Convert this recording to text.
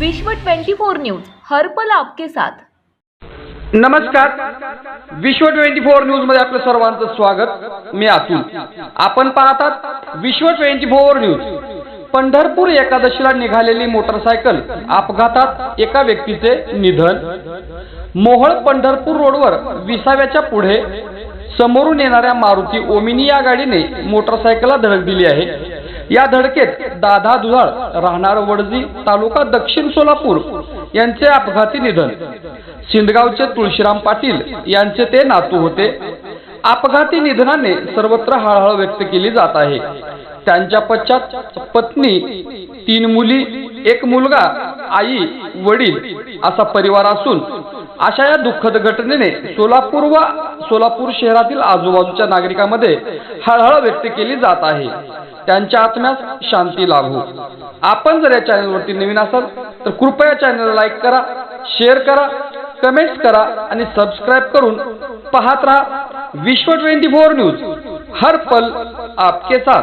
विश्व 24 न्यूज हर पल आपके साथ. नमस्कार. विश्व ट्वेंटी फोर न्यूजमध्ये आपलं सर्वांचं स्वागत. मी अतुल. आपण पाहतात विश्व ट्वेंटी फोर न्यूज. पंढरपूर एकादशीला निघालेली मोटरसायकल अपघातात एका व्यक्तीचे निधन. मोहळ पंढरपूर रोडवर विसाव्याच्या पुढे समोरून येणाऱ्या मारुती ओमिनी या गाडीने मोटरसायकलला धडक दिली आहे. या धडकेत दादा दुधाळ राहणार वडजी तालुका दक्षिण सोलापूर यांचे अपघाती निधन. सिंदगावचे तुळशीराम पाटील यांचे ते नातू होते. अपघाती निधनाने सर्वत्र हळहळ व्यक्त केली जात आहे. त्यांच्या पश्चात पत्नी तीन मुली एक मुलगा आई वडील असा परिवार असून अशा या दुःखद घटनेने सोलापूर व सोलापूर शहरातील आजूबाजूच्या नागरिकांमध्ये हळहळ व्यक्त केली जात आहे. त्यांच्या आत्म्यास शांती लाभो आपण जर या चॅनलवरती नवीन असाल तर कृपया चॅनलला लाईक करा शेअर करा कमेंट्स करा आणि सबस्क्राईब करून पाहत राहा विश्व ट्वेंटी फोर न्यूज. हर पल आपके साथ.